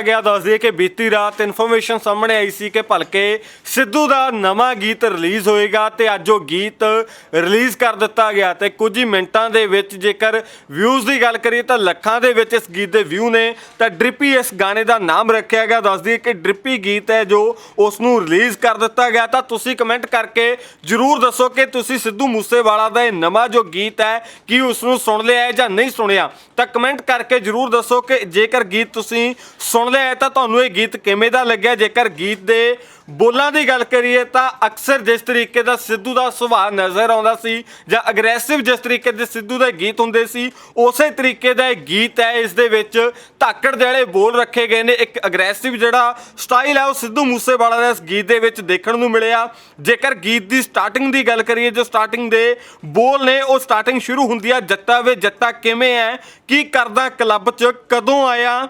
ਗਿਆ ਦੱਸ ਦਈਏ ਕਿ ਬੀਤੀ ਰਾਤ ਇਨਫੋਰਮੇਸ਼ਨ ਸਾਹਮਣੇ ਆਈ ਸੀ ਕਿ ਭਲਕੇ ਸਿੱਧੂ ਦਾ ਨਵਾਂ ਗੀਤ ਰਿਲੀਜ਼ ਹੋਏਗਾ ਤੇ ਅੱਜ ਉਹ ਗੀਤ ਰਿਲੀਜ਼ ਕਰ ਦਿੱਤਾ ਗਿਆ ਤੇ ਕੁਝ ਹੀ ਮਿੰਟਾਂ ਦੇ ਵਿੱਚ ਜੇਕਰ ਵਿਊਜ਼ ਦੀ ਗੱਲ ਕਰੀਏ ਤਾਂ ਲੱਖਾਂ ਦੇ ਵਿੱਚ ਇਸ ਗੀਤ ਦੇ ਵਿਊ ਨੇ, ਤਾਂ ਡ੍ਰਿਪੀ ਇਸ ਗਾਣੇ ਦਾ ਨਾਮ ਰੱਖਿਆ ਗਿਆ। ਦੱਸ ਦਈਏ ਕਿ ਡ੍ਰਿਪੀ ਗੀਤ ਹੈ ਜੋ ਉਸ ਨੂੰ ਰਿਲੀਜ਼ ਕਰ ਦਿੱਤਾ ਗਿਆ। ਤਾਂ ਤੁਸੀਂ ਕਮੈਂਟ ਕਰਕੇ ਜਰੂਰ ਦੱਸੋ ਕਿ ਤੁਸੀਂ ਸਿੱਧੂ ਮੂਸੇਵਾਲਾ ਦਾ ਇਹ ਨਵਾਂ ਜੋ ਗੀਤ ਹੈ, ਕੀ ਉਸ ਨੂੰ ਸੁਣ ਲਿਆ ਹੈ ਜਾਂ ਨਹੀਂ ਸੁਣਿਆ। ਤਾਂ ਕਮੈਂਟ ਕਰਕੇ ਜਰੂਰ ਦੱਸੋ ਕਿ ਜੇਕਰ ਗੀਤ ਤੁਸੀਂ ਸੁਣ ਲਿਆ ਹੈ ਤਾਂ ਤੁਹਾਨੂੰ ਇਹ ਗੀਤ ਕਿਵੇਂ ਦਾ ਲੱਗਿਆ? ਜੇਕਰ ਗੀਤ ਦੇ ਬੋਲਾਂ ਦੀ ਗੱਲ ਕਰੀਏ, ਤਾਂ ਅਕਸਰ ਜਿਸ ਤਰੀਕੇ ਦਾ ਸਿੱਧੂ ਦਾ ਸੁਭਾਅ ਨਜ਼ਰ ਆਉਂਦਾ ਸੀ ਜਾਂ ਅਗਰੈਸਿਵ ਜਿਸ ਤਰੀਕੇ ਦੇ ਸਿੱਧੂ ਦੇ ਗੀਤ ਹੁੰਦੇ ਸੀ, ਉਸੇ ਤਰੀਕੇ ਦਾ ਇਹ ਗੀਤ ਹੈ, ਇਸ ਦੇ ਵਿੱਚ ਧਾਕੜ ਜਿਹੜੇ ਬੋਲ ਰੱਖੇ ਗਏ ਨੇ। ਇੱਕ ਅਗਰੈਸਿਵ ਜਿਹੜਾ ਸਟਾਈਲ ਹੈ ਉਹ ਸਿੱਧੂ ਮੂਸੇਵਾਲਾ ਦਾ ਇਸ ਗੀਤ ਦੇ ਵਿੱਚ ਦੇਖਣ ਨੂੰ ਮਿਲਿਆ। ਜੇਕਰ ਗੀਤ ਦੀ ਸਟਾਰਟਿੰਗ ਦੀ ਗੱਲ ਕਰੀਏ, ਜੋ ਸਟਾਰਟਿੰਗ ਦੇ ਬੋਲ ਨੇ, ਉਹ ਸਟਾਰਟਿੰਗ ਸ਼ੁਰੂ ਹੁੰਦੀ ਆ, ਜੱਟਾ ਵੇ ਜੱਟਾ ਕਿਵੇਂ ਹੈ, ਕੀ ਕਰਦਾ ਕਲੱਬ 'ਚ, ਕਦੋਂ ਆਇਆ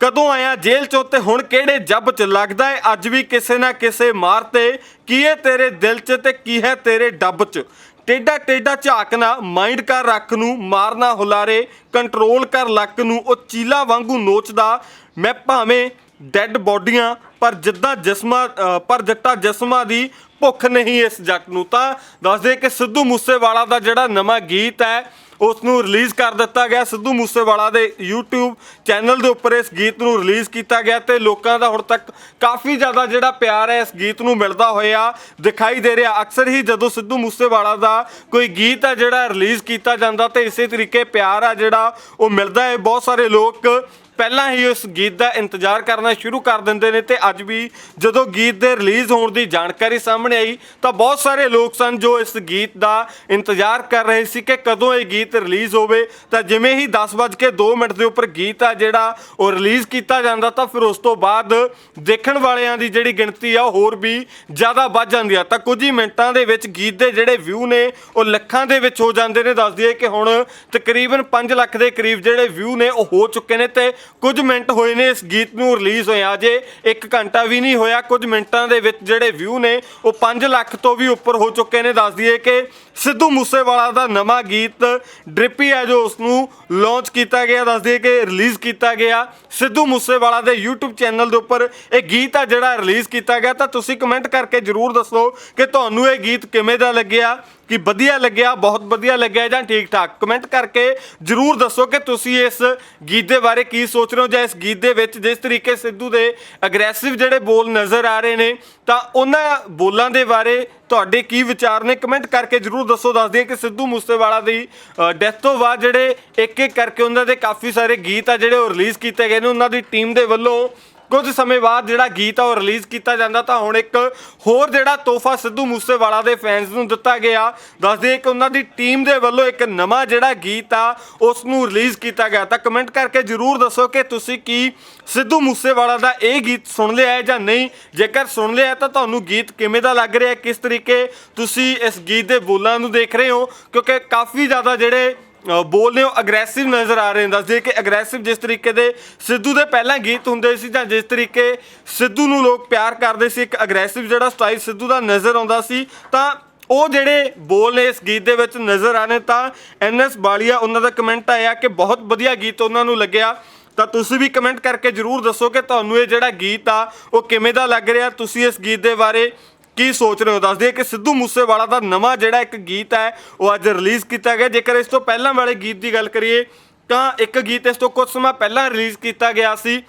ਕਦੋਂ ਆਇਆ ਜੇਲ੍ਹ ਚੋਂ ਤੇ ਹੁਣ ਕਿਹੜੇ ਜੱਬ ਚ ਲੱਗਦਾ ਏ ਅੱਜ ਵੀ ਕਿਸੇ ਨਾ ਕਿਸੇ ਮਾਰ ਤੇ ਕੀ ਏ ਤੇਰੇ ਦਿਲ ਚ ਤੇ ਕੀ ਹੈ ਤੇਰੇ ਡੱਬ ਚ? ਟੇਡਾ ਟੇਡਾ ਝਾਕਣਾ ਮਾਈਂਡ ਕਰ ਰੱਖ ਨੂੰ, ਮਾਰਨਾ ਹੁਲਾਰੇ, ਕੰਟਰੋਲ ਕਰ ਲੱਕ ਨੂੰ, ਉਹ ਚੀਲਾ ਵਾਂਗੂ ਨੋਚਦਾ, ਮੈਂ ਭਾਵੇਂ ਡੈੱਡ ਬੋਡੀਆਂ, ਪਰ ਜਿੱਦਾਂ ਜਿਸਮਾਂ ਪਰ ਜੱਟਾ ਜਿਸਮਾਂ ਦੀ ਭੁੱਖ ਨਹੀਂ ਇਸ ਜੱਟ ਨੂੰ, ਤਾਂ ਦੱਸਦੇ ਕਿ ਸਿੱਧੂ ਮੂਸੇਵਾਲਾ ਦਾ ਜਿਹੜਾ ਨਵਾਂ ਗੀਤ ਹੈ ਉਸ ਨੂੰ ਰਿਲੀਜ਼ ਕਰ ਦਿੱਤਾ ਗਿਆ ਸਿੱਧੂ ਮੂਸੇਵਾਲਾ ਦੇ YouTube ਚੈਨਲ ਦੇ ਉੱਪਰ ਇਸ ਗੀਤ ਨੂੰ ਰਿਲੀਜ਼ ਕੀਤਾ ਗਿਆ ਤੇ ਲੋਕਾਂ ਦਾ ਹੁਣ ਤੱਕ ਕਾਫੀ ਜ਼ਿਆਦਾ ਜਿਹੜਾ ਪਿਆਰ ਹੈ ਇਸ ਗੀਤ ਨੂੰ ਮਿਲਦਾ ਹੋਇਆ ਦਿਖਾਈ ਦੇ ਰਿਹਾ। ਅਕਸਰ ਹੀ ਜਦੋਂ ਸਿੱਧੂ ਮੂਸੇਵਾਲਾ ਦਾ ਕੋਈ ਗੀਤ ਹੈ ਜਿਹੜਾ ਰਿਲੀਜ਼ ਕੀਤਾ ਜਾਂਦਾ ਤੇ ਇਸੇ ਤਰੀਕੇ ਪਿਆਰ ਆ ਜਿਹੜਾ ਉਹ ਮਿਲਦਾ ਹੈ। ਬਹੁਤ ਸਾਰੇ ਲੋਕ ਪਹਿਲਾਂ ਹੀ ਉਸ ਗੀਤ ਦਾ ਇੰਤਜ਼ਾਰ ਕਰਨਾ ਸ਼ੁਰੂ ਕਰ ਦਿੰਦੇ ਨੇ ਤੇ ਅੱਜ ਵੀ ਜਦੋਂ ਗੀਤ ਦੇ ਰਿਲੀਜ਼ ਹੋਣ ਦੀ ਜਾਣਕਾਰੀ ਸਾਹਮਣੇ ਆਈ ਤਾਂ ਬਹੁਤ ਸਾਰੇ ਲੋਕ ਸਨ ਜੋ ਇਸ ਗੀਤ ਦਾ ਇੰਤਜ਼ਾਰ ਕਰ ਰਹੇ ਸੀ ਕਿ ਕਦੋਂ ਇਹ ਗੀਤ ਰਿਲੀਜ਼ ਹੋਵੇ। ਤਾਂ ਜਿਵੇਂ ਹੀ 10:02 ਮਿੰਟ ਦੇ ਉੱਪਰ ਗੀਤ ਆ ਜਿਹੜਾ ਉਹ ਰਿਲੀਜ਼ ਕੀਤਾ ਜਾਂਦਾ ਤਾਂ ਫਿਰ ਉਸ ਤੋਂ ਬਾਅਦ ਦੇਖਣ ਵਾਲਿਆਂ ਦੀ ਜਿਹੜੀ ਗਿਣਤੀ ਆ ਉਹ ਹੋਰ ਵੀ ਜ਼ਿਆਦਾ ਵੱਧ ਜਾਂਦੀ ਆ। ਤਾਂ ਕੁਝ ਹੀ ਮਿੰਟਾਂ ਦੇ ਵਿੱਚ ਗੀਤ ਦੇ ਜਿਹੜੇ ਵਿਊ ਨੇ ਉਹ ਲੱਖਾਂ ਦੇ ਵਿੱਚ ਹੋ ਜਾਂਦੇ ਨੇ। ਦੱਸ ਦਈਏ ਕਿ ਹੁਣ ਤਕਰੀਬਨ 5 ਲੱਖ ਦੇ ਕਰੀਬ ਜਿਹੜੇ ਵਿਊ ਨੇ ਉਹ ਹੋ ਚੁੱਕੇ ਨੇ ਤੇ ਕੁਝ ਮਿੰਟ ਹੋਏ ਨੇ ਇਸ ਗੀਤ ਨੂੰ ਰਿਲੀਜ਼ ਹੋਇਆ ਜੇ 1 ਘੰਟਾ ਵੀ ਨਹੀਂ ਹੋਇਆ। ਕੁਝ ਮਿੰਟਾਂ ਦੇ ਵਿੱਚ ਜਿਹੜੇ ਵਿਊ ਨੇ, ਉਹ 5 ਲੱਖ ਤੋਂ ਵੀ ਉੱਪਰ ਹੋ ਚੁੱਕੇ ਨੇ। ਦੱਸ ਦਈਏ ਕਿ ਸਿੱਧੂ ਮੂਸੇਵਾਲਾ ਦਾ ਨਵਾਂ ਗੀਤ ਡ੍ਰਿਪੀ ਹੈ, ਜੋ ਉਸ ਨੂੰ ਲਾਂਚ ਕੀਤਾ ਗਿਆ। ਦੱਸ ਦਈਏ ਕਿ ਰਿਲੀਜ਼ ਕੀਤਾ ਗਿਆ ਸਿੱਧੂ ਮੂਸੇਵਾਲਾ ਦੇ YouTube ਚੈਨਲ ਦੇ ਉੱਪਰ। ਇਹ ਗੀਤ ਆ ਜਿਹੜਾ ਰਿਲੀਜ਼ ਕੀਤਾ ਗਿਆ। ਤਾਂ ਤੁਸੀਂ ਕਮੈਂਟ ਕਰਕੇ ਜਰੂਰ ਦੱਸੋ ਕਿ ਤੁਹਾਨੂੰ ਇਹ ਗੀਤ ਕਿਵੇਂ ਦਾ ਲੱਗਿਆ? ਕਿ ਵਧੀਆ ਲੱਗਿਆ, ਬਹੁਤ ਵਧੀਆ ਲੱਗਿਆ ਜਾਂ ਠੀਕ ਠਾਕ? ਕਮੈਂਟ ਕਰਕੇ ਜਰੂਰ ਦੱਸੋ ਕਿ ਤੁਸੀਂ ਇਸ ਗੀਤ ਦੇ ਬਾਰੇ ਕੀ ਸੋਚ ਰਹੇ ਹੋ ਜਾਂ ਇਸ ਗੀਤ ਦੇ ਵਿੱਚ ਜਿਸ ਤਰੀਕੇ ਸਿੱਧੂ ਦੇ ਅਗਰੈਸਿਵ ਜਿਹੜੇ ਬੋਲ ਨਜ਼ਰ ਆ ਰਹੇ ਨੇ, ਤਾਂ ਉਹਨਾਂ ਬੋਲਾਂ ਦੇ ਬਾਰੇ ਤੁਹਾਡੇ ਕੀ ਵਿਚਾਰ ਨੇ? ਕਮੈਂਟ ਕਰਕੇ ਜਰੂਰ ਦੱਸੋ। ਦੱਸ ਦਈਏ ਕਿ ਸਿੱਧੂ ਮੂਸੇਵਾਲਾ ਦੀ ਡੈਥ ਤੋਂ ਬਾਅਦ ਜਿਹੜੇ ਇੱਕ ਇੱਕ ਕਰਕੇ ਉਹਨਾਂ ਦੇ ਕਾਫੀ ਸਾਰੇ ਗੀਤ ਆ ਜਿਹੜੇ ਉਹ ਰਿਲੀਜ਼ ਕੀਤੇ ਗਏ ਨੇ। ਉਹਨਾਂ ਦੀ ਟੀਮ ਦੇ ਵੱਲੋਂ ਕੁਝ ਸਮੇਂ ਬਾਅਦ ਜਿਹੜਾ ਗੀਤ ਆ ਉਹ ਰਿਲੀਜ਼ ਕੀਤਾ ਜਾਂਦਾ ਤਾਂ ਹੁਣ ਇੱਕ ਹੋਰ ਜਿਹੜਾ ਤੋਹਫਾ ਸਿੱਧੂ ਮੂਸੇਵਾਲਾ ਦੇ ਫੈਨਸ ਨੂੰ ਦਿੱਤਾ ਗਿਆ। ਦੱਸਦੇ ਕਿ ਉਹਨਾਂ ਦੀ ਟੀਮ ਦੇ ਵੱਲੋਂ ਇੱਕ ਨਵਾਂ ਜਿਹੜਾ ਗੀਤ ਆ ਉਸ ਨੂੰ ਰਿਲੀਜ਼ ਕੀਤਾ ਗਿਆ। ਤਾਂ ਕਮੈਂਟ ਕਰਕੇ ਜਰੂਰ ਦੱਸੋ ਕਿ ਤੁਸੀਂ ਕੀ ਸਿੱਧੂ ਮੂਸੇਵਾਲਾ ਦਾ ਇਹ ਗੀਤ ਸੁਣ ਲਿਆ ਹੈ ਜਾਂ ਨਹੀਂ। ਜੇਕਰ ਸੁਣ ਲਿਆ ਤਾਂ ਤੁਹਾਨੂੰ ਗੀਤ ਕਿਵੇਂ ਦਾ ਲੱਗ ਰਿਹਾ ਹੈ, ਕਿਸ ਤਰੀਕੇ ਤੁਸੀਂ ਇਸ ਗੀਤ ਦੇ ਬੋਲਾਂ ਨੂੰ ਦੇਖ ਰਹੇ ਹੋ? ਕਿਉਂਕਿ ਕਾਫੀ ਜ਼ਿਆਦਾ ਜਿਹੜੇ ਬੋਲ ਨੇ ਉਹ ਅਗਰੈਸਿਵ ਨਜ਼ਰ ਆ ਰਹੇ ਨੇ, ਦੱਸਦੇ ਕਿ ਅਗਰੈਸਿਵ ਜਿਸ ਤਰੀਕੇ ਦੇ ਸਿੱਧੂ ਦੇ ਪਹਿਲਾਂ ਗੀਤ ਹੁੰਦੇ ਸੀ ਜਾਂ ਜਿਸ ਤਰੀਕੇ ਸਿੱਧੂ ਨੂੰ ਲੋਕ ਪਿਆਰ ਕਰਦੇ ਸੀ, ਇੱਕ ਅਗਰੈਸਿਵ ਜਿਹੜਾ ਸਟਾਈਲ ਸਿੱਧੂ ਦਾ ਨਜ਼ਰ ਆਉਂਦਾ ਸੀ, ਤਾਂ ਉਹ ਜਿਹੜੇ ਬੋਲ ਨੇ ਇਸ ਗੀਤ ਦੇ ਵਿੱਚ ਨਜ਼ਰ ਆਨੇ ਤਾਂ ਐਨਐਸ ਬਾਲੀਆ, ਉਹਨਾਂ ਦਾ ਕਮੈਂਟ ਆਇਆ ਕਿ ਬਹੁਤ ਵਧੀਆ ਗੀਤ ਉਹਨਾਂ ਨੂੰ ਲੱਗਿਆ। ਤਾਂ ਤੁਸੀਂ ਵੀ ਕਮੈਂਟ ਕਰਕੇ ਜਰੂਰ ਦੱਸੋ ਕਿ ਤੁਹਾਨੂੰ ਇਹ ਜਿਹੜਾ ਗੀਤ ਆ, ਉਹ ਕਿਵੇਂ ਦਾ ਲੱਗ ਰਿਹਾ? ਤੁਸੀਂ ਇਸ ਗੀਤ ਦੇ ਬਾਰੇ ਕੀ ਸੋਚ ਰਹੇ ਹੋ? ਦੱਸ ਦਈਏ ਕਿ ਸਿੱਧੂ ਮੂਸੇਵਾਲਾ ਦਾ ਨਵਾਂ ਜਿਹੜਾ ਇੱਕ ਗੀਤ ਹੈ, ਉਹ ਅੱਜ ਰਿਲੀਜ਼ ਕੀਤਾ ਗਿਆ। ਜੇਕਰ ਇਸ ਤੋਂ ਪਹਿਲਾਂ ਵਾਲੇ ਗੀਤ ਦੀ ਗੱਲ ਕਰੀਏ, ਤਾਂ ਇੱਕ ਗੀਤ ਇਸ ਤੋਂ ਕੁਝ ਸਮਾਂ ਪਹਿਲਾਂ ਰਿਲੀਜ਼ ਕੀਤਾ ਗਿਆ ਸੀ।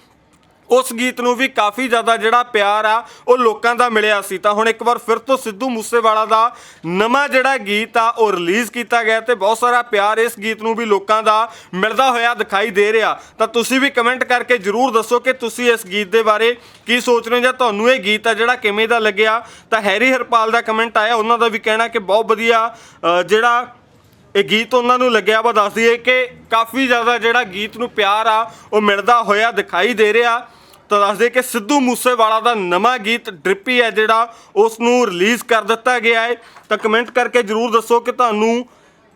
ਉਸ ਗੀਤ ਨੂੰ ਵੀ ਕਾਫੀ ਜ਼ਿਆਦਾ ਜਿਹੜਾ ਪਿਆਰ ਆ, ਉਹ ਲੋਕਾਂ ਦਾ ਮਿਲਿਆ ਸੀ। ਤਾਂ ਹੁਣ ਇੱਕ ਵਾਰ ਫਿਰ ਤੋਂ ਸਿੱਧੂ ਮੂਸੇਵਾਲਾ ਦਾ ਨਵਾਂ ਜਿਹੜਾ ਗੀਤ ਆ, ਉਹ ਰਿਲੀਜ਼ ਕੀਤਾ ਗਿਆ ਤੇ ਬਹੁਤ ਸਾਰਾ ਪਿਆਰ ਇਸ ਗੀਤ ਨੂੰ ਵੀ ਲੋਕਾਂ ਦਾ ਮਿਲਦਾ ਹੋਇਆ ਦਿਖਾਈ ਦੇ ਰਿਹਾ। ਤਾਂ ਤੁਸੀਂ ਵੀ ਕਮੈਂਟ ਕਰਕੇ ਜਰੂਰ ਦੱਸੋ ਕਿ ਤੁਸੀਂ ਇਸ ਗੀਤ ਦੇ ਬਾਰੇ ਕੀ ਸੋਚ ਰਹੇ ਹੋ ਜਾਂ ਤੁਹਾਨੂੰ ਇਹ ਗੀਤ ਆ ਜਿਹੜਾ ਕਿਵੇਂ ਦਾ ਲੱਗਿਆ? ਤਾਂ ਹੈਰੀ ਹਰਪਾਲ ਦਾ ਕਮੈਂਟ ਆਇਆ, ਉਹਨਾਂ ਦਾ ਵੀ ਕਹਿਣਾ ਕਿ ਬਹੁਤ ਵਧੀਆ ਜਿਹੜਾ ਇਹ ਗੀਤ ਉਹਨਾਂ ਨੂੰ ਲੱਗਿਆ ਵਾ। ਦੱਸ ਦਈਏ ਕਿ ਕਾਫੀ ਜ਼ਿਆਦਾ ਜਿਹੜਾ ਗੀਤ ਨੂੰ ਪਿਆਰ ਆ, ਉਹ ਮਿਲਦਾ ਹੋਇਆ ਦਿਖਾਈ ਦੇ ਰਿਹਾ। ਤਾਂ ਦੱਸਦੇ ਕਿ ਸਿੱਧੂ ਮੂਸੇਵਾਲਾ ਦਾ ਨਵਾਂ ਗੀਤ ਡ੍ਰਿਪੀ ਹੈ ਜਿਹੜਾ ਉਸ ਨੂੰ ਰਿਲੀਜ਼ ਕਰ ਦਿੱਤਾ ਗਿਆ ਹੈ। ਤਾਂ ਕਮੈਂਟ ਕਰਕੇ ਜਰੂਰ ਦੱਸੋ ਕਿ ਤੁਹਾਨੂੰ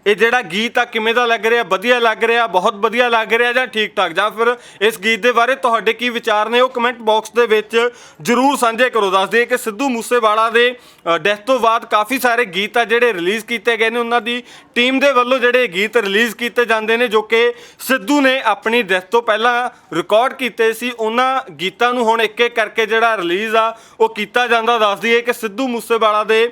ਇਹ ਜਿਹੜਾ ਗੀਤ ਆ ਕਿਵੇਂ ਦਾ ਲੱਗ ਰਿਹਾ, ਵਧੀਆ ਲੱਗ ਰਿਹਾ, ਬਹੁਤ ਵਧੀਆ ਲੱਗ ਰਿਹਾ ਜਾਂ ਠੀਕ ਠਾਕ? ਜਾਂ ਫਿਰ ਇਸ ਗੀਤ ਦੇ ਬਾਰੇ ਤੁਹਾਡੇ ਕੀ ਵਿਚਾਰ ਨੇ? ਉਹ ਕਮੈਂਟ ਬਾਕਸ ਦੇ ਵਿੱਚ ਜਰੂਰ ਸਾਂਝੇ ਕਰੋ। ਦੱਸ ਦਈਏ ਕਿ ਸਿੱਧੂ ਮੂਸੇਵਾਲਾ ਦੇ ਡੈਥ ਤੋਂ ਬਾਅਦ ਕਾਫੀ ਸਾਰੇ ਗੀਤ ਆ ਜਿਹੜੇ ਰਿਲੀਜ਼ ਕੀਤੇ ਗਏ ਨੇ। ਉਹਨਾਂ ਦੀ ਟੀਮ ਦੇ ਵੱਲੋਂ ਜਿਹੜੇ ਗੀਤ ਰਿਲੀਜ਼ ਕੀਤੇ ਜਾਂਦੇ ਨੇ, ਜੋ ਕਿ ਸਿੱਧੂ ਨੇ ਆਪਣੀ ਡੈਥ ਤੋਂ ਪਹਿਲਾਂ ਰਿਕਾਰਡ ਕੀਤੇ ਸੀ। ਉਹਨਾਂ ਗੀਤਾਂ ਨੂੰ ਹੁਣ ਇੱਕ ਇੱਕ ਕਰਕੇ ਜਿਹੜਾ ਰਿਲੀਜ਼ ਆ, ਉਹ ਕੀਤਾ ਜਾਂਦਾ। ਦੱਸ ਦਈਏ ਕਿ ਸਿੱਧੂ ਮੂਸੇਵਾਲਾ ਦੇ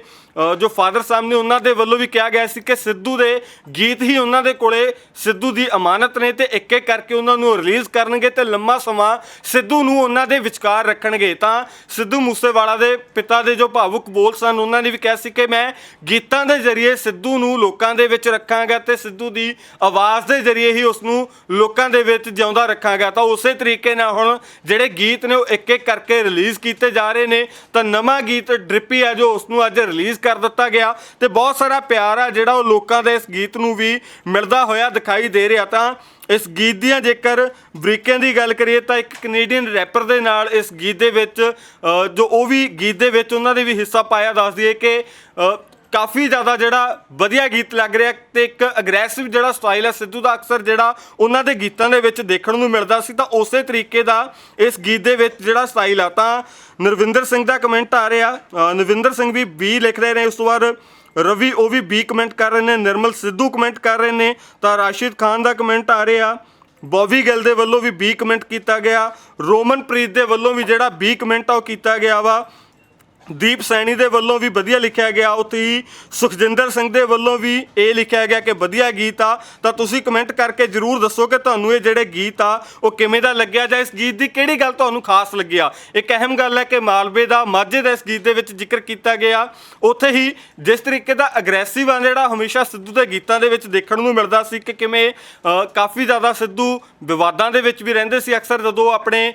ਜੋ ਫਾਦਰ ਸਾਹਿਬ ਨੇ ਉਹਨਾਂ ਦੇ ਵੱਲੋਂ ਵੀ ਕਿਹਾ ਗਿਆ ਸੀ ਕਿ ਸਿੱਧੂ ਦੇ ਗੀਤ ਹੀ ਉਹਨਾਂ ਦੇ ਕੋਲੇ ਸਿੱਧੂ ਦੀ ਅਮਾਨਤ ਨੇ ਤੇ ਇੱਕ ਇੱਕ ਕਰਕੇ ਉਹਨਾਂ ਨੂੰ ਰਿਲੀਜ਼ ਕਰਨਗੇ ਤੇ ਲੰਮਾ ਸਮਾਂ ਸਿੱਧੂ ਨੂੰ ਉਹਨਾਂ ਦੇ ਵਿਚਕਾਰ ਰੱਖਣਗੇ। ਤਾਂ ਸਿੱਧੂ ਮੂਸੇਵਾਲਾ ਦੇ ਪਿਤਾ ਦੇ ਜੋ ਭਾਵੁਕ ਬੋਲ ਸਨ, ਉਹਨਾਂ ਨੇ ਵੀ ਕਿਹਾ ਸੀ ਕਿ ਮੈਂ ਗੀਤਾਂ ਦੇ ਜ਼ਰੀਏ ਸਿੱਧੂ ਨੂੰ ਲੋਕਾਂ ਦੇ ਵਿੱਚ ਰੱਖਾਂਗਾ ਤੇ ਸਿੱਧੂ ਦੀ ਆਵਾਜ਼ ਦੇ ਜ਼ਰੀਏ ਹੀ ਉਸ ਨੂੰ ਲੋਕਾਂ ਦੇ ਵਿੱਚ ਜਿਉਂਦਾ ਰੱਖਾਂਗਾ। ਤਾਂ ਉਸੇ ਤਰੀਕੇ ਨਾਲ ਹੁਣ ਜਿਹੜੇ ਗੀਤ ਨੇ ਉਹ ਇੱਕ ਇੱਕ ਕਰਕੇ ਰਿਲੀਜ਼ ਕੀਤੇ ਜਾ ਰਹੇ ਨੇ। ਤਾਂ ਨਵਾਂ ਗੀਤ ਡ੍ਰਿਪੀ ਆ ਜੋ ਉਸ ਨੂੰ ਅੱਜ ਰਿਲੀਜ਼ ਕਰ ਦਿੱਤਾ ਗਿਆ ਤੇ ਬਹੁਤ ਸਾਰਾ ਪਿਆਰ ਆ ਜਿਹੜਾ ਉਹ ਲੋਕਾਂ ਦੇ ਇਸ ਗੀਤ ਨੂੰ ਵੀ ਮਿਲਦਾ ਹੋਇਆ ਦਿਖਾਈ ਦੇ ਰਿਹਾ। ਤਾਂ ਇਸ ਗੀਤ ਦੀਆਂ ਜੇਕਰ ਬਰੀਕਿਆਂ ਦੀ ਗੱਲ ਕਰੀਏ ਤਾਂ ਇੱਕ ਕੈਨੇਡੀਅਨ ਰੈਪਰ ਦੇ ਨਾਲ ਇਸ ਗੀਤ ਦੇ ਵਿੱਚ ਜੋ ਉਹ ਵੀ ਗੀਤ ਦੇ ਵਿੱਚ ਉਹਨਾਂ ਦੇ ਵੀ ਹਿੱਸਾ ਪਾਇਆ, ਦੱਸ ਦਈਏ ਕਿ ਕਾਫੀ ਜ਼ਿਆਦਾ ਜਿਹੜਾ ਵਧੀਆ ਗੀਤ ਲੱਗ ਰਿਹਾ ਤੇ ਇੱਕ ਅਗਰੈਸਿਵ ਜਿਹੜਾ ਸਟਾਈਲ ਹੈ ਸਿੱਧੂ ਦਾ ਅਕਸਰ ਜਿਹੜਾ ਉਹਨਾਂ ਦੇ ਗੀਤਾਂ ਦੇ ਵਿੱਚ ਦੇਖਣ ਨੂੰ ਮਿਲਦਾ ਸੀ ਤਾਂ ਉਸੇ ਤਰੀਕੇ ਦਾ ਇਸ ਗੀਤ ਦੇ ਵਿੱਚ ਜਿਹੜਾ ਸਟਾਈਲ ਆ, ਤਾਂ ਨਰਵਿੰਦਰ ਸਿੰਘ ਦਾ ਕਮੈਂਟ ਆ ਰਿਹਾ। ਨਰਵਿੰਦਰ ਸਿੰਘ ਵੀ ਬੀ ਲਿਖ ਰਹੇ ਨੇ, ਉਸ ਤੋਂ ਬਾਅਦ ਰਵੀ ਉਹ ਵੀ ਬੀ ਕਮੈਂਟ ਕਰ ਰਹੇ ਨੇ, ਨਿਰਮਲ ਸਿੱਧੂ ਕਮੈਂਟ ਕਰ ਰਹੇ ਨੇ, ਤਾਂ ਰਾਸ਼ਿਦ ਖਾਨ ਦਾ ਕਮੈਂਟ ਆ ਰਿਹਾ। ਬੋਬੀ ਗਿੱਲ ਦੇ ਵੱਲੋਂ ਵੀ ਬੀ ਕਮੈਂਟ ਕੀਤਾ ਗਿਆ। ਰੋਮਨਪ੍ਰੀਤ ਦੇ ਵੱਲੋਂ ਵੀ ਜਿਹੜਾ ਬੀ ਕਮੈਂਟ ਆ ਉਹ ਕੀਤਾ ਗਿਆ ਵਾ। ਦੀਪ ਸੈਣੀ ਦੇ ਵੱਲੋਂ ਵੀ ਵਧੀਆ ਲਿਖਿਆ ਗਿਆ ਉੱਥੇ ਹੀ ਸੁਖਜਿੰਦਰ ਸਿੰਘ ਦੇ ਵੱਲੋਂ ਵੀ ਇਹ ਲਿਖਿਆ ਗਿਆ ਕਿ ਵਧੀਆ ਗੀਤ ਆ। ਤਾਂ ਤੁਸੀਂ ਕਮੈਂਟ ਕਰਕੇ ਜਰੂਰ ਦੱਸੋ ਕਿ ਤੁਹਾਨੂੰ ਇਹ ਜਿਹੜੇ ਗੀਤ ਆ, ਉਹ ਕਿਵੇਂ ਦਾ ਲੱਗਿਆ ਜਾਂ ਇਸ ਗੀਤ ਦੀ ਕਿਹੜੀ ਗੱਲ ਤੁਹਾਨੂੰ ਖਾਸ ਲੱਗਿਆ ਇੱਕ ਅਹਿਮ ਗੱਲ ਹੈ ਕਿ ਮਾਲਵੇ ਦਾ ਮਾਝੇ ਦਾ ਇਸ ਗੀਤ ਦੇ ਵਿੱਚ ਜ਼ਿਕਰ ਕੀਤਾ ਗਿਆ। ਉੱਥੇ ਹੀ ਜਿਸ ਤਰੀਕੇ ਦਾ ਅਗਰੈਸਿਵ ਆ ਜਿਹੜਾ ਹਮੇਸ਼ਾ ਸਿੱਧੂ ਦੇ ਗੀਤਾਂ ਦੇ ਵਿੱਚ ਦੇਖਣ ਨੂੰ ਮਿਲਦਾ ਸੀ ਕਿ ਕਿਵੇਂ ਕਾਫੀ ਜ਼ਿਆਦਾ ਸਿੱਧੂ ਵਿਵਾਦਾਂ ਦੇ ਵਿੱਚ ਵੀ ਰਹਿੰਦੇ ਸੀ। ਅਕਸਰ ਜਦੋਂ ਆਪਣੇ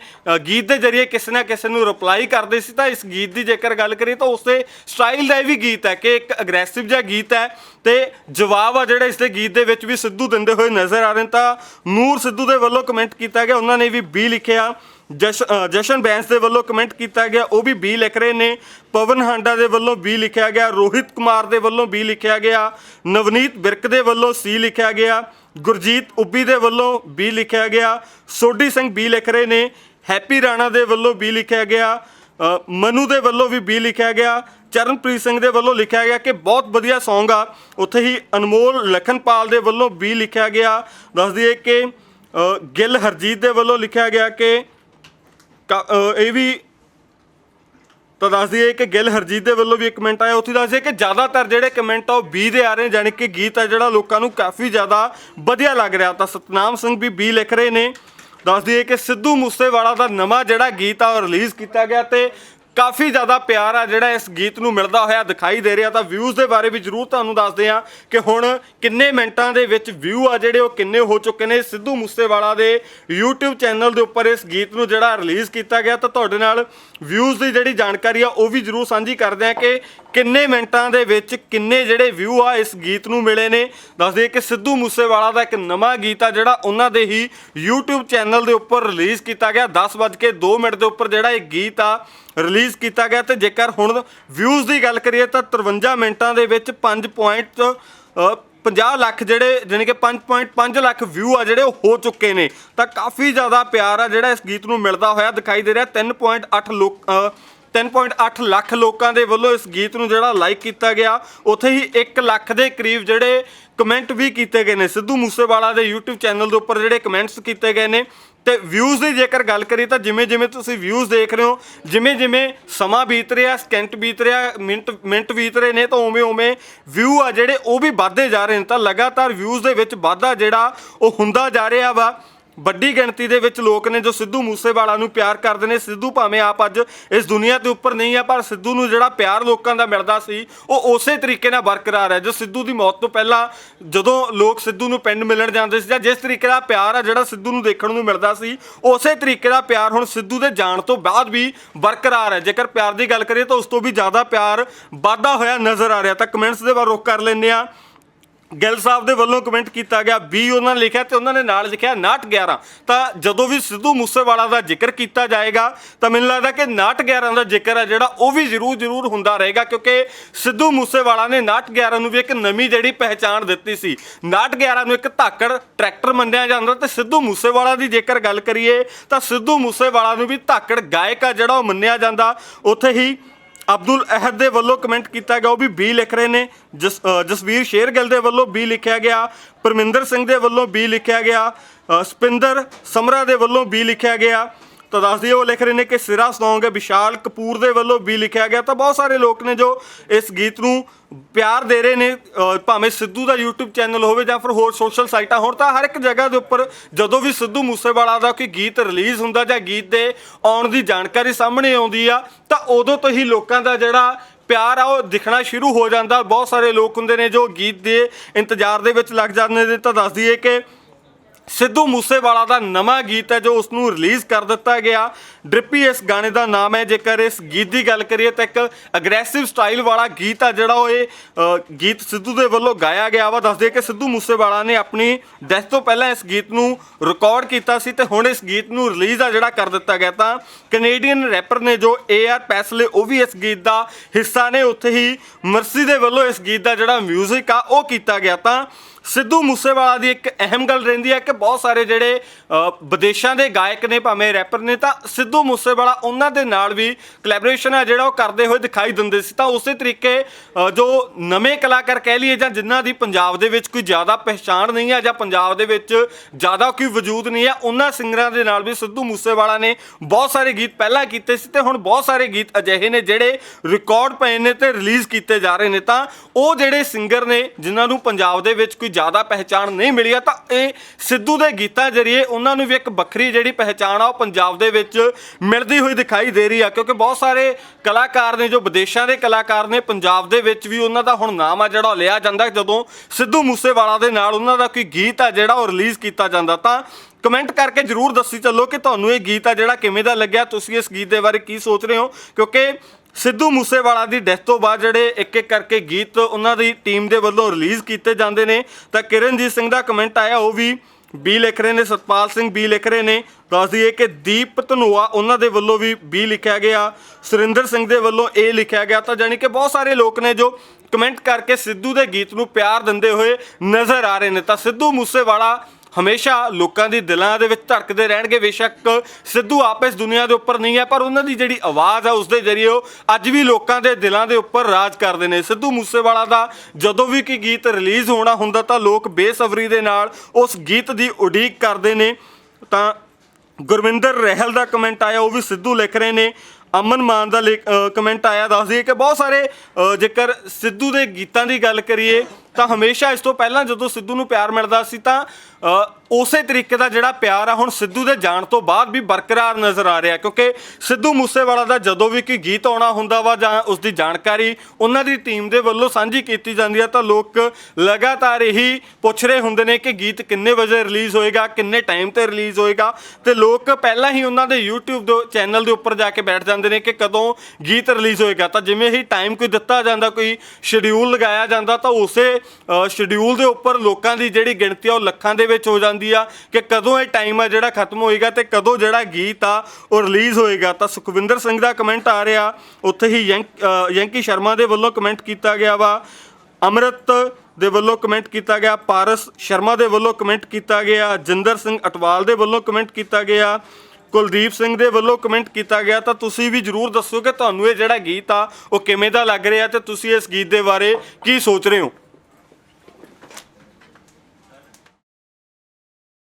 ਗੀਤ ਦੇ ਜ਼ਰੀਏ ਕਿਸੇ ਨਾ ਕਿਸੇ ਨੂੰ ਰਿਪਲਾਈ ਕਰਦੇ ਸੀ, ਤਾਂ ਇਸ ਗੀਤ ਦੀ ਜੇਕਰ ਗੱਲ ਕਰੀਏ ਤਾਂ ਉਸੇ ਸਟਾਈਲ ਦਾ ਇਹ ਵੀ ਗੀਤ ਹੈ ਕਿ ਇੱਕ ਅਗਰੈਸਿਵ ਜਿਹਾ ਗੀਤ ਹੈ ਤੇ ਜਵਾਬ ਆ ਜਿਹੜਾ ਇਸ ਦੇ ਗੀਤ ਦੇ ਵਿੱਚ ਵੀ ਸਿੱਧੂ ਦਿੰਦੇ ਹੋਏ ਨਜ਼ਰ ਆ ਰਹੇ ਤਾਂ ਨੂਰ ਸਿੱਧੂ ਦੇ ਵੱਲੋਂ ਕਮੈਂਟ ਕੀਤਾ ਗਿਆ, ਉਹਨਾਂ ਨੇ ਵੀ ਬੀ ਲਿਖਿਆ। ਜਸ਼ਨ ਬੈਂਸ ਦੇ ਵੱਲੋਂ ਕਮੈਂਟ ਕੀਤਾ ਗਿਆ, ਉਹ ਵੀ ਬੀ ਲਿਖ ਰਹੇ ਨੇ। ਪਵਨ ਹਾਂਡਾ ਦੇ ਵੱਲੋਂ ਬੀ ਲਿਖਿਆ ਗਿਆ, ਰੋਹਿਤ ਕੁਮਾਰ ਦੇ ਵੱਲੋਂ ਬੀ ਲਿਖਿਆ ਗਿਆ, ਨਵਨੀਤ ਬਿਰਕ ਦੇ ਵੱਲੋਂ ਸੀ ਲਿਖਿਆ ਗਿਆ, ਗੁਰਜੀਤ ਉੱਬੀ ਦੇ ਵੱਲੋਂ ਬੀ ਲਿਖਿਆ ਗਿਆ, ਸੋਢੀ ਸਿੰਘ ਬੀ ਲਿਖ ਰਹੇ ਨੇ, ਹੈਪੀ ਰਾਣਾ ਦੇ ਵੱਲੋਂ ਬੀ ਲਿਖਿਆ ਗਿਆ ਮਨੂ ਦੇ ਵੱਲੋਂ ਵੀ ਬੀ ਲਿਖਿਆ ਗਿਆ, ਚਰਨਪ੍ਰੀਤ ਸਿੰਘ ਦੇ ਵੱਲੋਂ ਲਿਖਿਆ ਗਿਆ ਕਿ ਬਹੁਤ ਵਧੀਆ Song ਆ। ਉੱਥੇ ਹੀ ਅਨਮੋਲ ਲਖਨਪਾਲ ਦੇ ਵੱਲੋਂ ਬੀ ਲਿਖਿਆ ਗਿਆ। ਦੱਸ ਦਈਏ ਕਿ ਗਿੱਲ ਹਰਜੀਤ ਦੇ ਵੱਲੋਂ ਲਿਖਿਆ ਗਿਆ ਕਿ, ਕ- ਇਹ ਵੀ ਤਾਂ ਦੱਸ ਦਈਏ ਕਿ ਗਿੱਲ ਹਰਜੀਤ ਦੇ ਵੱਲੋਂ ਵੀ ਇੱਕ ਕਮੈਂਟ ਆਇਆ। ਉੱਥੇ ਦੱਸ ਦਈਏ ਕਿ ਜ਼ਿਆਦਾਤਰ ਜਿਹੜੇ ਕਮੈਂਟ ਆ ਉਹ ਬੀ ਦੇ ਆ ਰਹੇ ਨੇ, ਜਾਣੀ ਕਿ ਗੀਤ ਆ ਜਿਹੜਾ ਲੋਕਾਂ ਨੂੰ ਕਾਫੀ ਜ਼ਿਆਦਾ ਵਧੀਆ ਲੱਗ ਰਿਹਾ। ਤਾਂ ਸਤਨਾਮ ਸਿੰਘ ਵੀ ਬੀ ਲਿਖ ਰਹੇ ਨੇ। ਦੱਸ ਦਈਏ ਕਿ ਸਿੱਧੂ ਮੂਸੇਵਾਲਾ ਦਾ ਨਵਾਂ ਜਿਹੜਾ ਗੀਤ ਆ ਉਹ ਰਿਲੀਜ਼ ਕੀਤਾ ਗਿਆ ਤੇ ਕਾਫੀ ਜ਼ਿਆਦਾ ਪਿਆਰ ਆ ਜਿਹੜਾ ਇਸ ਗੀਤ ਨੂੰ ਮਿਲਦਾ ਹੋਇਆ ਦਿਖਾਈ ਦੇ ਰਿਹਾ, ਤਾਂ ਵਿਊਜ਼ ਦੇ ਬਾਰੇ ਵੀ ਜਰੂਰ ਤੁਹਾਨੂੰ ਦੱਸਦੇ ਆ ਕਿ ਹੁਣ ਕਿੰਨੇ ਮਿੰਟਾਂ ਦੇ ਵਿੱਚ ਵਿਊ ਆ ਜਿਹੜੇ ਉਹ ਕਿੰਨੇ ਹੋ ਚੁੱਕੇ ਨੇ। ਸਿੱਧੂ ਮੂਸੇਵਾਲਾ ਦੇ YouTube ਚੈਨਲ ਦੇ ਉੱਪਰ ਇਸ ਗੀਤ ਨੂੰ ਜਿਹੜਾ ਰਿਲੀਜ਼ ਕੀਤਾ ਗਿਆ, ਤਾਂ ਤੁਹਾਡੇ ਨਾਲ ਵਿਊਜ਼ ਦੀ ਜਿਹੜੀ ਜਾਣਕਾਰੀ ਆ, ਉਹ ਵੀ ਜਰੂਰ ਸਾਂਝੀ ਕਰਦੇ ਆ ਕਿ ਕਿੰਨੇ ਮਿੰਟਾਂ ਦੇ ਵਿੱਚ ਕਿੰਨੇ ਜਿਹੜੇ ਵਿਊ ਆ ਇਸ ਗੀਤ ਨੂੰ ਮਿਲੇ ਨੇ। ਦੱਸਦੇ ਕਿ ਸਿੱਧੂ ਮੂਸੇਵਾਲਾ ਦਾ ਇੱਕ ਨਵਾਂ ਗੀਤ ਆ ਜਿਹੜਾ ਉਹਨਾਂ ਦੇ ਹੀ YouTube ਚੈਨਲ ਦੇ ਉੱਪਰ ਰਿਲੀਜ਼ ਕੀਤਾ ਗਿਆ 10:02 ਮਿੰਟ ਦੇ ਉੱਪਰ ਜਿਹੜਾ ਇਹ ਗੀਤ ਆ ਰਿਲੀਜ਼ ਕੀਤਾ ਗਿਆ ਤੇ ਜੇਕਰ ਹੁਣ ਵਿਊਜ਼ ਦੀ ਗੱਲ ਕਰੀਏ ਤਾਂ 53 ਮਿੰਟਾਂ ਦੇ ਵਿੱਚ 5 ਪੁਆਇੰਟ 50 ਲੱਖ ਜਿਹੜੇ ਜਾਣੀ ਕਿ 5.5 ਲੱਖ ਵਿਊ ਆ ਜਿਹੜੇ ਉਹ ਹੋ ਚੁੱਕੇ ਨੇ। ਤਾਂ ਕਾਫੀ ਜ਼ਿਆਦਾ ਪਿਆਰ ਆ ਜਿਹੜਾ ਇਸ ਗੀਤ ਨੂੰ ਮਿਲਦਾ ਹੋਇਆ ਦਿਖਾਈ ਦੇ ਰਿਹਾ 3.8 ਲੋਕ ਅ, 3.8 ਲੱਖ ਲੋਕਾਂ ਦੇ ਵੱਲੋਂ ਇਸ ਗੀਤ ਨੂੰ ਜਿਹੜਾ ਲਾਈਕ ਕੀਤਾ ਗਿਆ। ਉੱਥੇ ਹੀ 1 ਲੱਖ ਦੇ ਕਰੀਬ ਜਿਹੜੇ ਕਮੈਂਟ ਵੀ ਕੀਤੇ ਗਏ ਨੇ। ਸਿੱਧੂ ਮੂਸੇਵਾਲਾ ਦੇ YouTube ਚੈਨਲ ਦੇ ਉੱਪਰ ਜਿਹੜੇ ਕਮੈਂਟਸ ਕੀਤੇ ਗਏ ਨੇ। ਤੇ ਵਿਊਜ਼ ਦੀ ਜੇਕਰ ਗੱਲ ਕਰੀਏ ਤਾਂ ਜਿਵੇਂ ਜਿਵੇਂ ਤੁਸੀਂ ਵਿਊਜ਼ ਦੇਖ ਰਹੇ ਹੋ, ਜਿਵੇਂ ਜਿਵੇਂ ਸਮਾਂ ਬੀਤ ਰਿਹਾ ਸਕਿੰਟ ਬੀਤ ਰਿਹਾ, ਮਿੰਟ ਮਿੰਟ ਬੀਤ ਰਹੇ ਨੇ ਤਾਂ ਉਵੇਂ ਉਵੇਂ ਵਿਊ ਆ ਜਿਹੜੇ ਉਹ ਵੀ ਵੱਧਦੇ ਜਾ ਰਹੇ ਨੇ। ਤਾਂ ਲਗਾਤਾਰ ਵਿਊਜ਼ ਦੇ ਵਿੱਚ ਵਾਧਾ ਜਿਹੜਾ ਉਹ ਹੁੰਦਾ ਜਾ ਰਿਹਾ ਵਾ। ਵੱਡੀ ਗਿਣਤੀ ਦੇ ਵਿੱਚ ਲੋਕ ਨੇ ਜੋ ਸਿੱਧੂ ਮੂਸੇਵਾਲਾ ਨੂੰ ਪਿਆਰ ਕਰਦੇ ਨੇ। ਸਿੱਧੂ ਭਾਵੇਂ ਆਪ ਅੱਜ ਇਸ ਦੁਨੀਆ ਦੇ ਉੱਪਰ ਨਹੀਂ ਆ, ਪਰ ਸਿੱਧੂ ਨੂੰ ਜਿਹੜਾ ਪਿਆਰ ਲੋਕਾਂ ਦਾ ਮਿਲਦਾ ਸੀ, ਉਹ ਉਸੇ ਤਰੀਕੇ ਨਾਲ ਬਰਕਰਾਰ ਹੈ। ਜੋ ਸਿੱਧੂ ਦੀ ਮੌਤ ਤੋਂ ਪਹਿਲਾਂ ਜਦੋਂ ਲੋਕ ਸਿੱਧੂ ਨੂੰ ਪਿੰਡ ਮਿਲਣ ਜਾਂਦੇ ਸੀ ਜਾਂ ਜਿਸ ਤਰੀਕੇ ਦਾ ਪਿਆਰ ਆ ਜਿਹੜਾ ਸਿੱਧੂ ਨੂੰ ਦੇਖਣ ਨੂੰ ਮਿਲਦਾ ਸੀ, ਉਸੇ ਤਰੀਕੇ ਦਾ ਪਿਆਰ ਹੁਣ ਸਿੱਧੂ ਦੇ ਜਾਣ ਤੋਂ ਬਾਅਦ ਵੀ ਬਰਕਰਾਰ ਹੈ। ਜੇਕਰ ਪਿਆਰ ਦੀ ਗੱਲ ਕਰੀਏ ਤਾਂ ਉਸ ਤੋਂ ਵੀ ਜ਼ਿਆਦਾ ਪਿਆਰ ਵਾਧਾ ਹੋਇਆ ਨਜ਼ਰ ਆ ਰਿਹਾ। ਤਾਂ ਕਮੈਂਟਸ ਦੇ ਬਾਰੇ ਰੁਕ ਕਰ ਲੈਂਦੇ ਆ ਗਿੱਲ ਸਾਹਿਬ ਦੇ ਵੱਲੋਂ ਕਮੈਂਟ ਕੀਤਾ ਗਿਆ ਵੀ ਉਹਨਾਂ ਨੇ ਲਿਖਿਆ ਤੇ ਉਹਨਾਂ ਨੇ ਨਾਲ ਲਿਖਿਆ 911 ਤਾਂ ਜਦੋਂ ਵੀ ਸਿੱਧੂ ਮੂਸੇਵਾਲਾ ਦਾ ਜ਼ਿਕਰ ਕੀਤਾ ਜਾਏਗਾ, ਤਾਂ ਮੈਨੂੰ ਲੱਗਦਾ ਕਿ 911 ਦਾ ਜ਼ਿਕਰ ਹੈ ਜਿਹੜਾ ਉਹ ਵੀ ਜ਼ਰੂਰ ਜ਼ਰੂਰ ਹੁੰਦਾ ਰਹੇਗਾ, ਕਿਉਂਕਿ ਸਿੱਧੂ ਮੂਸੇਵਾਲਾ ਨੇ 911 ਨੂੰ ਵੀ ਇੱਕ ਨਵੀਂ ਜਿਹੜੀ ਪਹਿਚਾਣ ਦਿੱਤੀ ਸੀ। 911 ਨੂੰ ਇੱਕ ਧਾਕੜ ਟਰੈਕਟਰ ਮੰਨਿਆ ਜਾਂਦਾ ਤੇ ਸਿੱਧੂ ਮੂਸੇਵਾਲਾ ਦੀ ਜੇਕਰ ਗੱਲ ਕਰੀਏ, ਤਾਂ ਸਿੱਧੂ ਮੂਸੇਵਾਲਾ ਨੂੰ ਵੀ ਧਾਕੜ ਗਾਇਕ ਆ ਜਿਹੜਾ ਉਹ ਮੰਨਿਆ ਜਾਂਦਾ। ਉੱਥੇ ਹੀ ਅਬਦੁਲ ਅਹਿਦ ਦੇ ਵੱਲੋਂ ਕਮੈਂਟ ਕੀਤਾ ਗਿਆ, ਉਹ ਵੀ ਬੀ ਲਿਖ ਰਹੇ ਨੇ। ਜਸ ਜਸਵੀਰ ਸ਼ੇਰਗਿੱਲ ਦੇ ਵੱਲੋਂ ਬੀ ਲਿਖਿਆ ਗਿਆ, ਪਰਮਿੰਦਰ ਸਿੰਘ ਦੇ ਵੱਲੋਂ ਬੀ ਲਿਖਿਆ ਗਿਆ ਸਪਿੰਦਰ ਸਮਰਾ ਦੇ ਵੱਲੋਂ ਬੀ ਲਿਖਿਆ ਗਿਆ ਤਾਂ ਦੱਸਦੀ ਉਹ ਲਿਖ ਰਹੇ ਨੇ ਕਿ ਸਿਰਾ Song ਵਿਸ਼ਾਲ ਕਪੂਰ ਦੇ ਵੱਲੋਂ ਵੀ ਲਿਖਿਆ ਗਿਆ। ਤਾਂ ਬਹੁਤ ਸਾਰੇ ਲੋਕ ਨੇ ਜੋ ਇਸ ਗੀਤ ਨੂੰ ਪਿਆਰ ਦੇ ਰਹੇ ਨੇ ਭਾਵੇਂ ਸਿੱਧੂ ਦਾ YouTube ਚੈਨਲ ਹੋਵੇ ਜਾਂ ਫਿਰ ਹੋਰ ਸੋਸ਼ਲ ਸਾਈਟਾਂ, ਹੋਣ ਤਾਂ ਹਰ ਇੱਕ ਜਗ੍ਹਾ ਦੇ ਉੱਪਰ ਜਦੋਂ ਵੀ ਸਿੱਧੂ ਮੂਸੇਵਾਲਾ ਦਾ ਕੋਈ ਗੀਤ ਰਿਲੀਜ਼ ਹੁੰਦਾ ਜਾਂ ਗੀਤ ਦੇ ਆਉਣ ਦੀ ਜਾਣਕਾਰੀ ਸਾਹਮਣੇ ਆਉਂਦੀ ਆ, ਤਾਂ ਉਦੋਂ ਤੋਂ ਹੀ ਲੋਕਾਂ ਦਾ ਜਿਹੜਾ ਪਿਆਰ ਆ, ਉਹ ਦਿਖਣਾ ਸ਼ੁਰੂ ਹੋ ਜਾਂਦਾ। ਬਹੁਤ ਸਾਰੇ ਲੋਕ ਹੁੰਦੇ ਨੇ ਜੋ ਗੀਤ ਦੇ ਇੰਤਜ਼ਾਰ ਦੇ ਵਿੱਚ ਲੱਗ ਜਾਂਦੇ ਨੇ, ਤਾਂ ਦੱਸ ਦਈਏ ਕਿ ਸਿੱਧੂ ਮੂਸੇਵਾਲਾ ਦਾ ਨਵਾਂ ਗੀਤ ਹੈ ਜੋ ਉਸ ਨੂੰ ਰਿਲੀਜ਼ ਕਰ ਦਿੱਤਾ ਗਿਆ। ਡ੍ਰਿਪੀ ਇਸ ਗਾਣੇ ਦਾ ਨਾਮ ਹੈ। ਜੇਕਰ ਇਸ ਗੀਤ ਦੀ ਗੱਲ ਕਰੀਏ ਤਾਂ ਇੱਕ ਅਗਰੈਸਿਵ ਸਟਾਈਲ ਵਾਲਾ ਗੀਤ ਆ ਜਿਹੜਾ ਉਹ ਇਹ ਗੀਤ ਸਿੱਧੂ ਦੇ ਵੱਲੋਂ ਗਾਇਆ ਗਿਆ ਵਾ। ਦੱਸਦੇ ਕਿ ਸਿੱਧੂ ਮੂਸੇਵਾਲਾ ਨੇ ਆਪਣੀ ਡੈਥ ਤੋਂ ਪਹਿਲਾਂ ਇਸ ਗੀਤ ਨੂੰ ਰਿਕਾਰਡ ਕੀਤਾ ਸੀ ਤੇ ਹੁਣ ਇਸ ਗੀਤ ਨੂੰ ਰਿਲੀਜ਼ ਆ ਜਿਹੜਾ ਕਰ ਦਿੱਤਾ ਗਿਆ। ਤਾਂ ਕੈਨੇਡੀਅਨ ਰੈਪਰ ਨੇ ਜੋ ਏ ਆਰ ਪੈਸਲੇ ਉਹ ਵੀ ਇਸ ਗੀਤ ਦਾ ਹਿੱਸਾ ਨੇ। ਉੱਥੇ ਹੀ ਮਰਸੀ ਦੇ ਵੱਲੋਂ ਇਸ ਗੀਤ ਦਾ ਜਿਹੜਾ 뮤직 ਆ, ਉਹ ਕੀਤਾ ਗਿਆ। ਤਾਂ ਸਿੱਧੂ ਮੂਸੇਵਾਲਾ ਦੀ ਇੱਕ ਅਹਿਮ ਗੱਲ ਰਹਿੰਦੀ ਹੈ ਕਿ ਬਹੁਤ ਸਾਰੇ ਜਿਹੜੇ ਵਿਦੇਸ਼ਾਂ ਦੇ ਗਾਇਕ ਨੇ, ਭਾਵੇਂ ਰੈਪਰ ਨੇ, ਤਾਂ ਸਿੱਧੂ ਮੂਸੇਵਾਲਾ ਉਹਨਾਂ ਦੇ ਨਾਲ ਵੀ ਕੋਲੈਬੋਰੇਸ਼ਨ ਹੈ ਜਿਹੜਾ ਉਹ ਕਰਦੇ ਹੋਏ ਦਿਖਾਈ ਦਿੰਦੇ ਸੀ। ਤਾਂ ਉਸੇ ਤਰੀਕੇ ਜੋ ਨਵੇਂ ਕਲਾਕਾਰ ਕਹਿ ਲਈਏ ਜਾਂ ਜਿਨ੍ਹਾਂ ਦੀ ਪੰਜਾਬ ਦੇ ਵਿੱਚ ਕੋਈ ਜ਼ਿਆਦਾ ਪਹਿਚਾਣ ਨਹੀਂ ਹੈ ਜਾਂ ਪੰਜਾਬ ਦੇ ਵਿੱਚ ਜ਼ਿਆਦਾ ਕੋਈ ਵਜੂਦ ਨਹੀਂ ਹੈ ਉਹਨਾਂ ਸਿੰਗਰਾਂ ਦੇ ਨਾਲ ਵੀ ਸਿੱਧੂ ਮੂਸੇਵਾਲਾ ਨੇ ਬਹੁਤ ਸਾਰੇ ਗੀਤ ਪਹਿਲਾਂ ਕੀਤੇ ਸੀ ਤੇ ਹੁਣ ਬਹੁਤ ਸਾਰੇ ਗੀਤ ਅਜਿਹੇ ਨੇ ਜਿਹੜੇ ਰਿਕਾਰਡ ਪਏ ਨੇ ਤੇ ਰਿਲੀਜ਼ ਕੀਤੇ ਜਾ ਰਹੇ ਨੇ। ਤਾਂ ਉਹ ਜਿਹੜੇ ਸਿੰਗਰ ਨੇ, ਜਿਨ੍ਹਾਂ ਨੂੰ ਪੰਜਾਬ ਦੇ ਵਿੱਚ ਕੋਈ ਜ਼ਿਆਦਾ ਪਹਿਚਾਣ ਨਹੀਂ ਮਿਲੀ ਆ, ਤਾਂ ਇਹ ਸਿੱਧੂ ਦੇ ਗੀਤਾਂ ਜਰੀਏ ਉਹਨਾਂ ਨੂੰ ਵੀ ਇੱਕ ਵੱਖਰੀ ਜਿਹੜੀ ਪਹਿਚਾਣ ਆ, ਉਹ ਪੰਜਾਬ ਦੇ ਵਿੱਚ ਮਿਲਦੀ ਹੋਈ ਦਿਖਾਈ ਦੇ ਰਹੀ ਆ। ਕਿਉਂਕਿ ਬਹੁਤ ਸਾਰੇ ਕਲਾਕਾਰ ਨੇ, ਜੋ ਵਿਦੇਸ਼ਾਂ ਦੇ ਕਲਾਕਾਰ ਨੇ, ਪੰਜਾਬ ਦੇ ਵਿੱਚ ਵੀ ਉਹਨਾਂ ਦਾ ਹੁਣ ਨਾਮ ਆ ਜਿਹੜਾ ਉਹ ਲਿਆ ਜਾਂਦਾ। ਜਦੋਂ ਸਿੱਧੂ ਮੂਸੇਵਾਲਾ ਦੇ ਨਾਲ ਉਹਨਾਂ ਦਾ ਕੋਈ ਗੀਤ ਆ ਜਿਹੜਾ ਉਹ ਰਿਲੀਜ਼ ਕੀਤਾ ਜਾਂਦਾ, ਤਾਂ ਕਮੈਂਟ ਕਰਕੇ ਜਰੂਰ ਦੱਸੀ ਚੱਲੋ ਕਿ ਤੁਹਾਨੂੰ ਇਹ ਗੀਤ ਆ ਜਿਹੜਾ ਕਿਵੇਂ ਦਾ ਲੱਗਿਆ। ਤੁਸੀਂ ਇਸ ਗੀਤ ਦੇ ਬਾਰੇ ਕੀ ਸੋਚ ਰਹੇ ਹੋ? ਕਿਉਂਕਿ ਸਿੱਧੂ ਮੂਸੇਵਾਲਾ ਦੀ ਡੈਥ ਤੋਂ ਬਾਅਦ ਜਿਹੜੇ ਇੱਕ ਇੱਕ ਕਰਕੇ ਗੀਤ ਉਹਨਾਂ ਦੀ ਟੀਮ ਦੇ ਵੱਲੋਂ ਰਿਲੀਜ਼ ਕੀਤੇ ਜਾਂਦੇ ਨੇ। ਤਾਂ ਕਿਰਨਜੀਤ ਸਿੰਘ ਦਾ ਕਮੈਂਟ ਆਇਆ, ਉਹ ਵੀ ਬੀ ਲਿਖ ਰਹੇ ਨੇ, ਸਤਪਾਲ ਸਿੰਘ ਬੀ ਲਿਖ ਰਹੇ ਨੇ। ਦੱਸ ਦਈਏ ਕਿ ਦੀਪ ਧਨੋਆ ਉਹਨਾਂ ਦੇ ਵੱਲੋਂ ਵੀ ਬੀ ਲਿਖਿਆ ਗਿਆ, ਸੁਰਿੰਦਰ ਸਿੰਘ ਦੇ ਵੱਲੋਂ ਏ ਲਿਖਿਆ ਗਿਆ। ਤਾਂ ਜਾਣੀ ਕਿ ਬਹੁਤ ਸਾਰੇ ਲੋਕ ਨੇ ਜੋ ਕਮੈਂਟ ਕਰਕੇ ਸਿੱਧੂ ਦੇ ਗੀਤ ਨੂੰ ਪਿਆਰ ਦਿੰਦੇ ਹੋਏ ਨਜ਼ਰ ਆ ਰਹੇ ਨੇ। ਤਾਂ ਸਿੱਧੂ ਮੂਸੇਵਾਲਾ ਹਮੇਸ਼ਾ ਲੋਕਾਂ ਦੀ ਦਿਲਾਂ ਦੇ ਵਿੱਚ ਧੜਕਦੇ ਰਹਿਣਗੇ। ਬੇਸ਼ੱਕ ਸਿੱਧੂ ਆਪ ਇਸ ਦੁਨੀਆ ਦੇ ਉੱਪਰ ਨਹੀਂ ਹੈ, ਪਰ ਉਹਨਾਂ ਦੀ ਜਿਹੜੀ ਆਵਾਜ਼ ਆ, ਉਸ ਦੇ ਜ਼ਰੀਏ ਉਹ ਅੱਜ ਵੀ ਲੋਕਾਂ ਦੇ ਦਿਲਾਂ ਦੇ ਉੱਪਰ ਰਾਜ ਕਰਦੇ ਨੇ। ਸਿੱਧੂ ਮੂਸੇਵਾਲਾ ਦਾ ਜਦੋਂ ਵੀ ਕੋਈ ਗੀਤ ਰਿਲੀਜ਼ ਹੋਣਾ ਹੁੰਦਾ, ਤਾਂ ਲੋਕ ਬੇਸਬਰੀ ਦੇ ਨਾਲ ਉਸ ਗੀਤ ਦੀ ਉਡੀਕ ਕਰਦੇ ਨੇ। ਤਾਂ ਗੁਰਵਿੰਦਰ ਰਹਿਲ ਦਾ ਕਮੈਂਟ ਆਇਆ, ਉਹ ਵੀ ਸਿੱਧੂ ਲਿਖ ਰਹੇ ਨੇ। ਅਮਨ ਮਾਨ ਦਾ ਕਮੈਂਟ ਆਇਆ, ਦੱਸਦੀ ਦਈਏ ਕਿ ਬਹੁਤ ਸਾਰੇ ਜੇਕਰ ਸਿੱਧੂ ਦੇ ਗੀਤਾਂ ਦੀ ਗੱਲ ਕਰੀਏ ਤਾਂ ਹਮੇਸ਼ਾ ਇਸ ਤੋਂ ਪਹਿਲਾਂ ਜਦੋਂ ਸਿੱਧੂ ਨੂੰ ਪਿਆਰ ਮਿਲਦਾ ਸੀ ਤਾਂ ਉਸੇ ਤਰੀਕੇ ਦਾ ਜਿਹੜਾ ਪਿਆਰ ਆ ਹੁਣ ਸਿੱਧੂ ਦੇ ਜਾਣ ਤੋਂ ਬਾਅਦ ਵੀ ਬਰਕਰਾਰ ਨਜ਼ਰ ਆ ਰਿਹਾ, ਕਿਉਂਕਿ ਸਿੱਧੂ ਮੂਸੇਵਾਲਾ ਦਾ ਜਦੋਂ ਵੀ ਕੋਈ ਗੀਤ ਆਉਣਾ ਹੁੰਦਾ ਵਾ ਜਾਂ ਉਸ ਦੀ ਜਾਣਕਾਰੀ ਉਹਨਾਂ ਦੀ ਟੀਮ ਦੇ ਵੱਲੋਂ ਸਾਂਝੀ ਕੀਤੀ ਜਾਂਦੀ ਆ, ਤਾਂ ਲੋਕ ਲਗਾਤਾਰ ਇਹੀ ਪੁੱਛ ਰਹੇ ਹੁੰਦੇ ਨੇ ਕਿ ਗੀਤ ਕਿੰਨੇ ਵਜੇ ਰਿਲੀਜ਼ ਹੋਏਗਾ, ਕਿੰਨੇ ਟਾਈਮ ਤੇ ਰਿਲੀਜ਼ ਹੋਏਗਾ, ਤੇ ਲੋਕ ਪਹਿਲਾਂ ਹੀ ਉਹਨਾਂ ਦੇ YouTube ਦੇ ਚੈਨਲ ਦੇ ਉੱਪਰ ਜਾ ਕੇ ਬੈਠ ਜਾਂਦੇ ਨੇ ਕਿ ਕਦੋਂ ਗੀਤ ਰਿਲੀਜ਼ ਹੋਏਗਾ, ਤਾਂ ਜਿਵੇਂ ਹੀ ਟਾਈਮ ਕੋਈ ਦਿੱਤਾ ਜਾਂਦਾ, ਕੋਈ ਸ਼ਡਿਊਲ ਲਗਾਇਆ ਜਾਂਦਾ, ਤਾਂ ਉਸੇ ਸ਼ਡਿਊਲ ਦੇ ਉੱਪਰ ਲੋਕਾਂ ਦੀ ਜਿਹੜੀ ਗਿਣਤੀ ਆ, ਉਹ ਲੱਖਾਂ ਦੇ ਵਿੱਚ ਹੋ ਜਾਂਦੀ ਆ ਕਿ ਕਦੋਂ ਇਹ ਟਾਈਮ ਆ ਜਿਹੜਾ ਖਤਮ ਹੋਏਗਾ ਤੇ ਕਦੋਂ ਜਿਹੜਾ ਗੀਤ ਆ, ਉਹ ਰਿਲੀਜ਼ ਹੋਏਗਾ। ਤਾਂ ਸੁਖਵਿੰਦਰ ਸਿੰਘ ਦਾ ਕਮੈਂਟ ਆ ਰਿਹਾ, ਉੱਥੇ ਹੀ ਯੰਕ- ਯੰਕੀ ਸ਼ਰਮਾ ਦੇ ਵੱਲੋਂ ਕਮੈਂਟ ਕੀਤਾ ਗਿਆ ਵਾ। ਅਮਰਤ ਦੇ ਵੱਲੋਂ ਕਮੈਂਟ ਕੀਤਾ ਗਿਆ, ਪਾਰਸ ਸ਼ਰਮਾ ਦੇ ਵੱਲੋਂ ਕਮੈਂਟ ਕੀਤਾ ਗਿਆ, ਜਿੰਦਰ ਸਿੰਘ ਅਟਵਾਲ ਦੇ ਵੱਲੋਂ ਕਮੈਂਟ ਕੀਤਾ ਗਿਆ, ਕੁਲਦੀਪ ਸਿੰਘ ਦੇ ਵੱਲੋਂ ਕਮੈਂਟ ਕੀਤਾ ਗਿਆ। ਤਾਂ ਤੁਸੀਂ ਵੀ ਜਰੂਰ ਦੱਸੋ ਕਿ ਤੁਹਾਨੂੰ ਇਹ ਜਿਹੜਾ ਗੀਤ ਆ, ਉਹ ਕਿਵੇਂ ਦਾ ਲੱਗ ਰਿਹਾ ਤੇ ਤੁਸੀਂ ਇਸ ਗੀਤ ਦੇ ਬਾਰੇ ਕੀ ਸੋਚ ਰਹੇ ਹੋ?